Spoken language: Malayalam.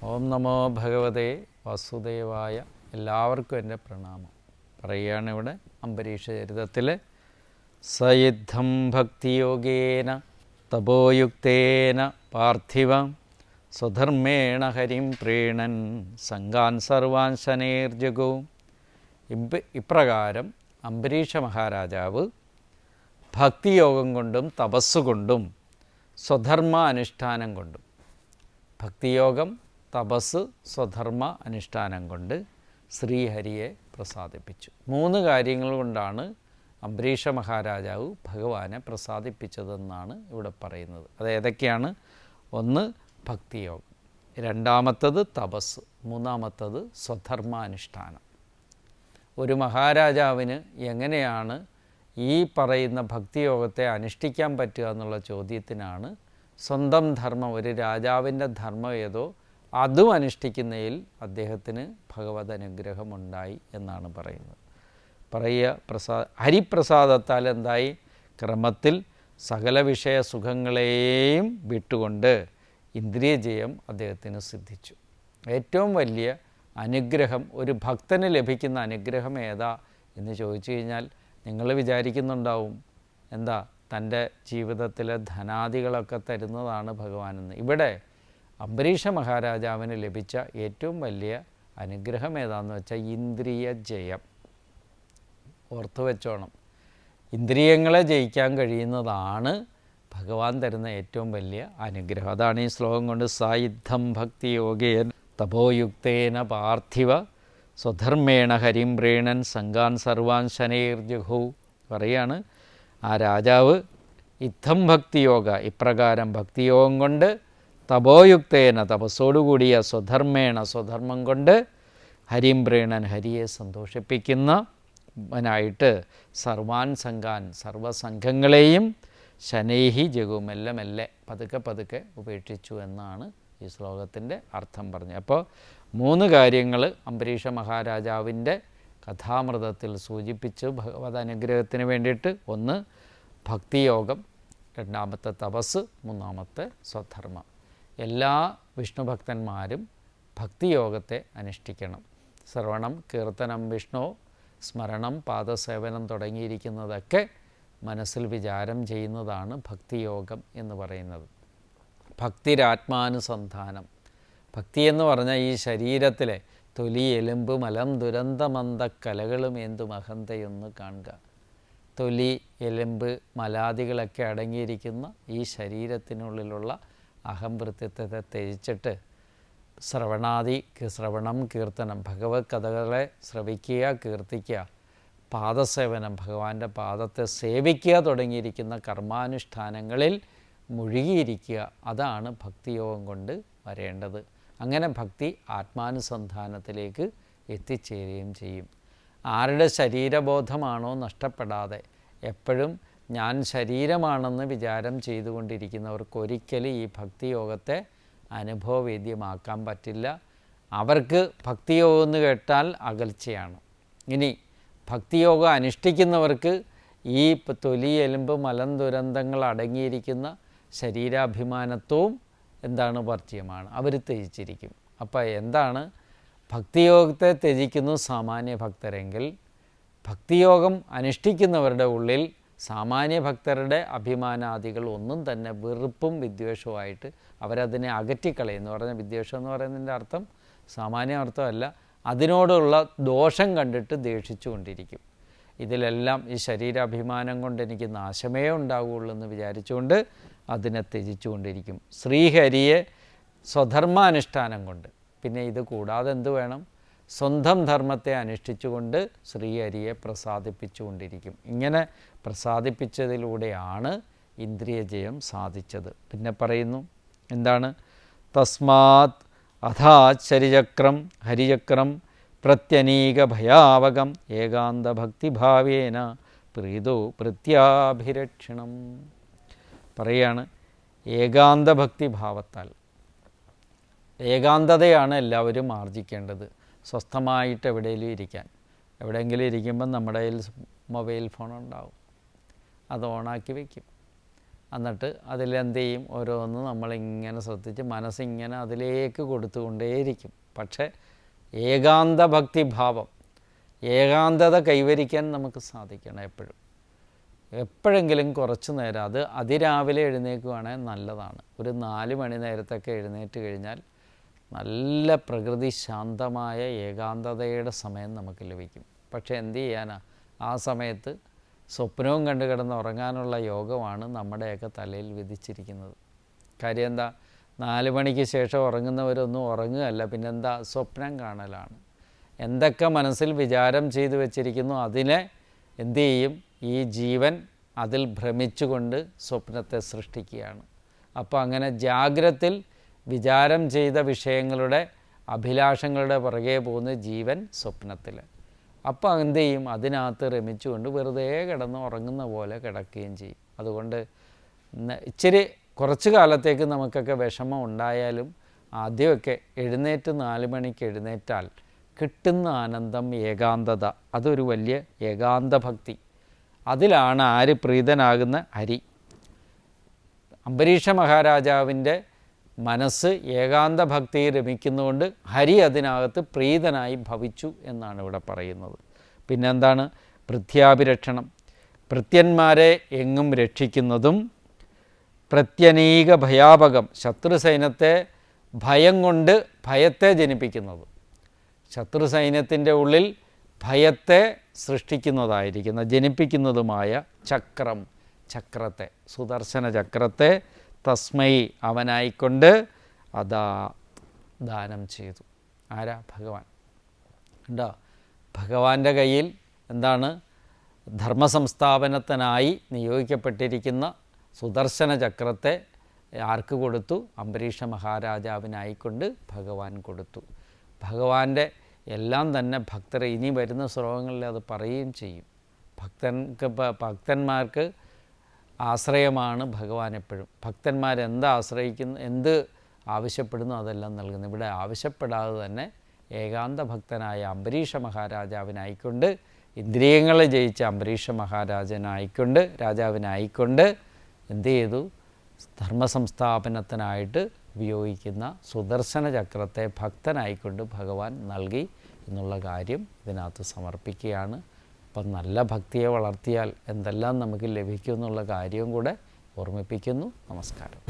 ഓം നമോ ഭഗവതേ വസുദേവായ എല്ലാവർക്കും എന്റെ പ്രണാമം. പറയുകയാണ് ഇവിടെ അംബരീഷ ചരിതത്തിൽ സയുദ്ധം ഭക്തിയോഗേന തപോയുക്തേന പാർത്ഥിവ സ്വധർമ്മേണ ഹരിം പ്രീണൻ സംഘാൻ സർവാൻ ശനേർജകോ ഇപ്പ ഇപ്രകാരം അംബരീഷ മഹാരാജാവ് ഭക്തിയോഗം കൊണ്ടും തപസ്സുകൊണ്ടും സ്വധർമ്മ അനുഷ്ഠാനം കൊണ്ടും ഭക്തിയോഗം തപസ് സ്വധർമ്മ അനുഷ്ഠാനം കൊണ്ട് ശ്രീഹരിയെ പ്രസാദിപ്പിച്ചു. മൂന്ന് കാര്യങ്ങൾ കൊണ്ടാണ് അംബരീഷ മഹാരാജാവ് ഭഗവാനെ പ്രസാദിപ്പിച്ചതെന്നാണ് ഇവിടെ പറയുന്നത്. അത് ഏതൊക്കെയാണ്? ഒന്ന് ഭക്തിയോഗം. രണ്ടാമത്തത് തപസ്. മൂന്നാമത്തത് സ്വധർമാനുഷ്ഠാനം ഒരു മഹാരാജാവിന് എങ്ങനെയാണ് ഈ പറയുന്ന ഭക്തിയോഗത്തെ അനുഷ്ഠിക്കാൻ പറ്റുക എന്നുള്ള ചോദ്യത്തിനാണ് സ്വന്തം ധർമ്മം ഒരു രാജാവിന്റെ ധർമ്മം ഏതോ അതും അനുഷ്ഠിക്കുന്നതിൽ അദ്ദേഹത്തിന് ഭഗവത് അനുഗ്രഹമുണ്ടായി എന്നാണ് പറയുന്നത്. പറയ പ്രസാ ഹരിപ്രസാദത്താൽ എന്തായി? ക്രമത്തിൽ സകല വിഷയ സുഖങ്ങളെയും വിട്ടുകൊണ്ട് ഇന്ദ്രിയജയം അദ്ദേഹത്തിന് സിദ്ധിച്ചു. ഏറ്റവും വലിയ അനുഗ്രഹം ഒരു ഭക്തന് ലഭിക്കുന്ന അനുഗ്രഹം ഏതാ എന്ന് ചോദിച്ചു കഴിഞ്ഞാൽ നിങ്ങൾ വിചാരിക്കുന്നുണ്ടാവും. എന്താ? തന്റെ ജീവിതത്തിലെ ധനാദികളൊക്കെ തരുന്നതാണ് ഭഗവാനെന്ന്. ഇവിടെ അംബരീഷ മഹാരാജാവിന് ലഭിച്ച ഏറ്റവും വലിയ അനുഗ്രഹം ഏതാണെന്ന് വെച്ചാൽ ഇന്ദ്രിയ ജയം. ഓർത്തു വെച്ചോണം. ഇന്ദ്രിയങ്ങളെ ജയിക്കാൻ കഴിയുന്നതാണ് ഭഗവാൻ തരുന്ന ഏറ്റവും വലിയ അനുഗ്രഹം. അതാണ് ഈ ശ്ലോകം കൊണ്ട് സായുദ്ധം ഭക്തി യോഗേൻ തപോയുക്തേന പാർത്ഥിവ സ്വധർമ്മേണ ഹരിം പ്രീണൻ സംഘാൻ സർവാൻ ശനൈർജുഹു പറയാണ് ആ രാജാവ്. യുദ്ധം ഭക്തിയോഗ. ഇപ്രകാരം ഭക്തിയോഗം കൊണ്ട് തപോയുക്തേന തപസ്സോടുകൂടിയ സ്വധർമ്മേണ സ്വധർമ്മം കൊണ്ട് ഹരിം പ്രീണൻ ഹരിയെ സന്തോഷിപ്പിക്കുന്നവനായിട്ട് സർവാൻ സംഘാൻ സർവസംഘങ്ങളെയും ശനൈഹി ജഗു മെല്ലെ മെല്ലെ പതുക്കെ പതുക്കെ ഉപേക്ഷിച്ചു എന്നാണ് ഈ ശ്ലോകത്തിന്റെ അർത്ഥം പറഞ്ഞത്. അപ്പോൾ മൂന്ന് കാര്യങ്ങൾ അംബരീഷ മഹാരാജാവിന്റെ കഥാമൃതത്തിൽ സൂചിപ്പിച്ച് ഭഗവത് അനുഗ്രഹത്തിന് വേണ്ടിയിട്ട്. ഒന്ന് ഭക്തിയോഗം. രണ്ടാമത്തെ തപസ്. മൂന്നാമത്തെ സ്വധർമ്മം. എല്ലാ വിഷ്ണു ഭക്തന്മാരും ഭക്തിയോഗത്തെ അനുഷ്ഠിക്കണം. ശ്രവണം കീർത്തനം വിഷ്ണു സ്മരണം പാദസേവനം തുടങ്ങിയിരിക്കുന്നതൊക്കെ മനസ്സിൽ വിചാരം ചെയ്യുന്നതാണ് ഭക്തിയോഗം എന്ന് പറയുന്നത്. ഭക്തിരാത്മാനുസന്ധാനം. ഭക്തി എന്ന് പറഞ്ഞാൽ ഈ ശരീരത്തിലെ തൊലി എലുമ്പ് മലം ദുരന്തമന്ത കലകളും എന്തു മഹന്തയൊന്ന് കാണുക. തൊലി എലുമ്പ് മലാദികളൊക്കെ അടങ്ങിയിരിക്കുന്ന ഈ ശരീരത്തിനുള്ളിലുള്ള അഹംവൃത്യത്തെ ത്യജിച്ചിട്ട് ശ്രവണാദി ശ്രവണം കീർത്തനം ഭഗവത് കഥകളെ ശ്രവിക്കുക കീർത്തിക്കുക പാദസേവനം ഭഗവാന്റെ പാദത്തെ സേവിക്കുക തുടങ്ങിയിരിക്കുന്ന കർമാനുഷ്ഠാനങ്ങളിൽ മുഴുകിയിരിക്കുക. അതാണ് ഭക്തിയോഗം കൊണ്ട് വരേണ്ടത്. അങ്ങനെ ഭക്തി ആത്മാനുസന്ധാനത്തിലേക്ക് എത്തിച്ചേരുകയും ചെയ്യും. ആരുടെ ശരീരബോധമാണോ നഷ്ടപ്പെടാതെ എപ്പോഴും ഞാൻ ശരീരമാണെന്ന് വിചാരം ചെയ്തുകൊണ്ടിരിക്കുന്നവർക്ക് ഒരിക്കലും ഈ ഭക്തിയോഗത്തെ അനുഭവവേദ്യമാക്കാൻ പറ്റില്ല. അവർക്ക് ഭക്തിയോഗം എന്ന് കേട്ടാൽ അകൽച്ചയാണ്. ഇനി ഭക്തിയോഗം അനുഷ്ഠിക്കുന്നവർക്ക് ഈ തൊലി എലുമ്പ് മലം ദുരന്തങ്ങൾ അടങ്ങിയിരിക്കുന്ന ശരീരാഭിമാനത്വവും എന്താണ് വർജ്യമാണ്. അവർ ത്യജിച്ചിരിക്കും. അപ്പോൾ എന്താണ്? ഭക്തിയോഗത്തെ ത്യജിക്കുന്നു സാമാന്യ ഭക്തരെങ്കിൽ ഭക്തിയോഗം അനുഷ്ഠിക്കുന്നവരുടെ ഉള്ളിൽ സാമാന്യ ഭക്തരുടെ അഭിമാനാദികൾ ഒന്നും തന്നെ വെറുപ്പും വിദ്വേഷവുമായിട്ട് അവരതിനെ അകറ്റിക്കളയെന്ന് പറഞ്ഞ വിദ്വേഷം എന്ന് പറയുന്നതിന്റെ അർത്ഥം സാമാന്യ അർത്ഥമല്ല. അതിനോടുള്ള ദോഷം കണ്ടിട്ട് ദേഷിച്ചു കൊണ്ടിരിക്കും. ഇതിലെല്ലാം ഈ ശരീരാഭിമാനം കൊണ്ട് എനിക്ക് നാശമേ ഉണ്ടാവുകയുള്ളൂ എന്ന് വിചാരിച്ചുകൊണ്ട് അതിനെ ത്യജിച്ചുകൊണ്ടിരിക്കും ശ്രീഹരിയെ സ്വധർമാനുഷ്ഠാനം കൊണ്ട്. പിന്നെ ഇത് കൂടാതെ എന്ത് വേണം? സ്വന്തം ധർമ്മത്തെ അനുഷ്ഠിച്ചുകൊണ്ട് ശ്രീഹരിയെ പ്രസാദിപ്പിച്ചുകൊണ്ടിരിക്കും. ഇങ്ങനെ പ്രസാദിപ്പിച്ചതിലൂടെയാണ് ഇന്ദ്രിയജയം സാധിച്ചത്. പിന്നെ പറയുന്നു എന്താണ്? തസ്മാത് അഥാചരിചക്രം ഹരിചക്രം പ്രത്യനീക ഭയാവകം ഏകാന്ത ഭക്തിഭാവേന പ്രീതോ പ്രത്യാഭിരക്ഷണം. പറയാണ് ഏകാന്ത ഭക്തിഭാവത്താൽ ഏകാന്തതയാണ് എല്ലാവരും ആർജിക്കേണ്ടത്. സ്വസ്ഥമായിട്ട് എവിടെയെങ്കിലും ഇരിക്കാൻ. എവിടെയെങ്കിലും ഇരിക്കുമ്പം നമ്മുടെ കയ്യിൽ മൊബൈൽ ഫോൺ ഉണ്ടാവും അത് ഓണാക്കി വയ്ക്കും എന്നിട്ട് അതിലെന്ത് ചെയ്യും? ഓരോന്ന് നമ്മളിങ്ങനെ ശ്രദ്ധിച്ച് മനസ്സിങ്ങനെ അതിലേക്ക് കൊടുത്തുകൊണ്ടേയിരിക്കും. പക്ഷേ ഏകാന്ത ഭക്തിഭാവം ഏകാന്തത കൈവരിക്കാൻ നമുക്ക് സാധിക്കണം എപ്പോഴും. എപ്പോഴെങ്കിലും കുറച്ച് നേരം അത് അതിരാവിലെ എഴുന്നേൽക്കുവാണെങ്കിൽ നല്ലതാണ്. ഒരു നാല് മണി നേരത്തൊക്കെ എഴുന്നേറ്റ് കഴിഞ്ഞാൽ നല്ല പ്രകൃതി ശാന്തമായ ഏകാന്തതയുടെ സമയം നമുക്ക് ലഭിക്കും. പക്ഷേ എന്ത് ചെയ്യാനാ? ആ സമയത്ത് സ്വപ്നവും കണ്ട് കിടന്ന് ഉറങ്ങാനുള്ള യോഗമാണ് നമ്മുടെയൊക്കെ തലയിൽ വിധിച്ചിരിക്കുന്നത്. കാര്യം എന്താ? നാല് മണിക്ക് ശേഷം ഉറങ്ങുന്നവരൊന്നും ഉറങ്ങുകയല്ല. പിന്നെന്താ? സ്വപ്നം കാണലാണ്. എന്തൊക്കെ മനസ്സിൽ വിചാരം ചെയ്തു വച്ചിരിക്കുന്നു അതിനെ എന്തു ചെയ്യും? ഈ ജീവൻ അതിൽ ഭ്രമിച്ചുകൊണ്ട് സ്വപ്നത്തെ സൃഷ്ടിക്കുകയാണ്. അപ്പോൾ അങ്ങനെ ജാഗ്രത്തിൽ വിചാരം ചെയ്ത വിഷയങ്ങളുടെ അഭിലാഷങ്ങളുടെ പുറകെ പോകുന്ന ജീവൻ സ്വപ്നത്തിൽ. അപ്പോൾ എന്ത് ചെയ്യും അതിനകത്ത് രമിച്ചുകൊണ്ട് വെറുതെ കിടന്ന് ഉറങ്ങുന്ന പോലെ കിടക്കുകയും ചെയ്യും. അതുകൊണ്ട് ഇച്ചിരി കുറച്ച് കാലത്തേക്ക് നമുക്കൊക്കെ വിഷമം ഉണ്ടായാലും ആദ്യമൊക്കെ എഴുന്നേറ്റ് നാല് മണിക്ക് എഴുന്നേറ്റാൽ കിട്ടുന്ന ആനന്ദം ഏകാന്തത അതൊരു വലിയ ഏകാന്ത ഭക്തി അതിലാണ് ആര് പ്രീതനാകുന്ന ഹരി അംബരീഷ മഹാരാജാവിന്റെ മനസ്സ് ഏകാന്ത ഭക്തിയെ രമിക്കുന്നതുകൊണ്ട് ഹരി അതിനകത്ത് പ്രീതനായി ഭവിച്ചു എന്നാണ് ഇവിടെ പറയുന്നത്. പിന്നെന്താണ്? പൃഥ്യാഭിരക്ഷണം. ഭൃത്യന്മാരെ എങ്ങും രക്ഷിക്കുന്നതും പ്രത്യനീക ഭയാപകം ശത്രുസൈന്യത്തെ ഭയം കൊണ്ട് ഭയത്തെ ജനിപ്പിക്കുന്നത്. ശത്രു സൈന്യത്തിന്റെ ഉള്ളിൽ ഭയത്തെ സൃഷ്ടിക്കുന്നതായിരിക്കുന്ന ജനിപ്പിക്കുന്നതുമായ ചക്രം ചക്രത്തെ സുദർശന ചക്രത്തെ തസ്മൈ അവനായിക്കൊണ്ട് അതാ ദാനം ചെയ്തു. ആരാ? ഭഗവാൻ. ഉണ്ടോ ഭഗവാന്റെ കയ്യിൽ എന്താണ്? ധർമ്മസംസ്ഥാപനത്തിനായി നിയോഗിക്കപ്പെട്ടിരിക്കുന്ന സുദർശന ചക്രത്തെ ആർക്ക് കൊടുത്തു? അംബരീഷ മഹാരാജാവിനായിക്കൊണ്ട് ഭഗവാൻ കൊടുത്തു. ഭഗവാന്റെ എല്ലാം തന്നെ ഭക്തർ ഇനി വരുന്ന ശ്ലോകങ്ങളിൽ അത് പറയുകയും ചെയ്യും. ഭക്തൻക്ക് ഭക്തന്മാർക്ക് ആശ്രയമാണ് ഭഗവാൻ എപ്പോഴും. ഭക്തന്മാർ എന്ത് ആശ്രയിക്കുന്നു എന്ത് ആവശ്യപ്പെടുന്നു അതെല്ലാം നൽകുന്നു. ഇവിടെ ആവശ്യപ്പെടാതെ തന്നെ ഏകാന്ത ഭക്തനായ അംബരീഷ മഹാരാജാവിനായിക്കൊണ്ട് ഇന്ദ്രിയങ്ങളെ ജയിച്ച അംബരീഷ മഹാരാജനായിക്കൊണ്ട് രാജാവിനായിക്കൊണ്ട് എന്ത് ചെയ്തു? ധർമ്മസംസ്ഥാപനത്തിനായിട്ട് ഉപയോഗിക്കുന്ന സുദർശന ചക്രത്തെ ഭക്തനായിക്കൊണ്ട് ഭഗവാൻ നൽകി എന്നുള്ള കാര്യം ഇതിനകത്ത് സമർപ്പിക്കുകയാണ്. അപ്പം നല്ല ഭക്തിയെ വളർത്തിയാൽ എന്തെല്ലാം നമുക്ക് ലഭിക്കും എന്നുള്ള കാര്യവും കൂടെ ഓർമ്മിപ്പിക്കുന്നു. നമസ്കാരം.